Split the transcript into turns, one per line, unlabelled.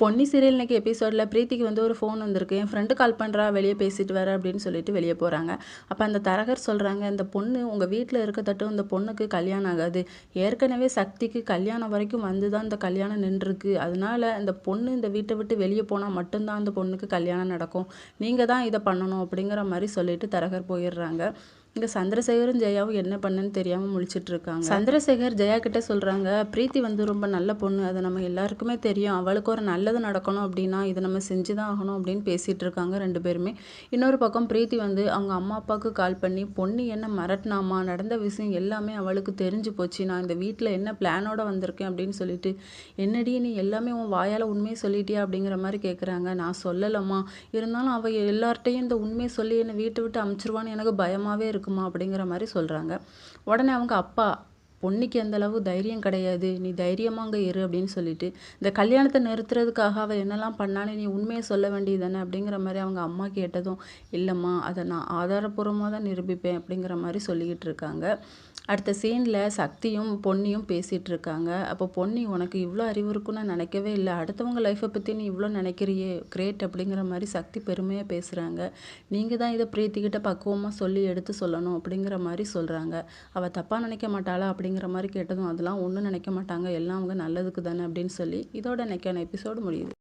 Ponni serial இன்றைக்கி எபிசோடில் பிரீத்திக்கு வந்து ஒரு ஃபோன் வந்திருக்கு. என் ஃப்ரெண்டு கால் பண்ணுறா வெளியே பேசிட்டு வர அப்படின்னு சொல்லிட்டு வெளியே போகிறாங்க அப்போ அந்த தரகர் சொல்கிறாங்க இந்த பொண்ணு உங்கள் வீட்டில் இருக்க தட்டும் இந்த பொண்ணுக்கு கல்யாணம் ஆகாது. ஏற்கனவே சக்திக்கு கல்யாணம் வரைக்கும் வந்து தான் இந்த கல்யாணம் நின்றுருக்கு. அதனால இந்த பொண்ணு இந்த வீட்டை விட்டு வெளியே போனால் மட்டும்தான் அந்த பொண்ணுக்கு கல்யாணம் நடக்கும். நீங்கள் தான் இதை பண்ணணும் அப்படிங்கிற மாதிரி சொல்லிட்டு தரகர் போயிடுறாங்க. இங்கே சந்திரசேகரும் ஜெயாவும் என்ன பண்ணுன்னு தெரியாமல் முழிச்சிட்டு இருக்காங்க சந்திரசேகர் ஜெயா கிட்ட சொல்கிறாங்க பிரீத்தி வந்து ரொம்ப நல்ல பொண்ணு. அதை நம்ம எல்லாருக்குமே தெரியும். அவளுக்கு ஒரு நல்லது நடக்கணும் அப்படின்னா இதை நம்ம செஞ்சு தான் ஆகணும் அப்படின்னு பேசிகிட்டு இருக்காங்க ரெண்டு பேருமே. இன்னொரு பக்கம் பிரீத்தி வந்து அவங்க அம்மா அப்பாவுக்கு கால் பண்ணி பொண்ணு என்ன மரட்டினாமா நடந்த விஷயம் எல்லாமே அவளுக்கு தெரிஞ்சு போச்சு. நான் இந்த வீட்டில் என்ன பிளானோட வந்திருக்கேன் அப்படின்னு சொல்லிட்டு என்னடி நீ எல்லாமே உன் வாயால் உண்மையை சொல்லிட்டியா? அப்படிங்கிற மாதிரி கேட்குறாங்க நான் சொல்லலம்மா. இருந்தாலும் அவள் எல்லார்ட்டையும் இந்த உண்மையை சொல்லி என்னை வீட்டை விட்டு அமுச்சிருவான்னு எனக்கு பயமாகவே இருக்கு. இருக்குமா அப்படிங்கிற மாதிரி சொல்கிறாங்க உடனே அவங்க அப்பா பொண்ணுக்கு எந்தளவு அளவு தைரியம் கிடையாது நீ தைரியமாக அங்கே இரு அப்படின்னு சொல்லிட்டு இந்த கல்யாணத்தை நிறுத்துறதுக்காக அவள் என்னெல்லாம் பண்ணாலும் நீ உண்மையை சொல்ல வேண்டியது தானே அப்படிங்கிற மாதிரி அவங்க அம்மா கேட்டதும் இல்லைம்மா அதை நான் ஆதாரப்பூர்வமாக தான் நிரூபிப்பேன் அப்படிங்கிற மாதிரி சொல்லிக்கிட்டு இருக்காங்க. அடுத்த சீனில் சக்தியும் பொன்னியும் பேசிகிட்டு இருக்காங்க. அப்போ பொன்னி உனக்கு இவ்வளோ அறிவு இருக்குன்னு நான் நினைக்கவே இல்லை. அடுத்தவங்க லைஃப்பை பற்றி நீ இவ்வளோ நினைக்கிறியே கிரேட் அப்படிங்கிற மாதிரி சக்தி பெருமையாக பேசுகிறாங்க நீங்கள் தான் இதை பிரீத்திக்கிட்ட பக்குவமாக சொல்லி எடுத்து சொல்லணும் அப்படிங்கிற மாதிரி சொல்கிறாங்க அவள் தப்பாக நினைக்க மாட்டாளா அப்படிங்கிற மாதிரி கேட்டதும் அதெல்லாம் ஒன்றும் நினைக்க மாட்டாங்க. எல்லாம் அவங்க நல்லதுக்கு தானே? அப்படின்னு சொல்லி இதோட நினைக்கான எபிசோடு முடியுது.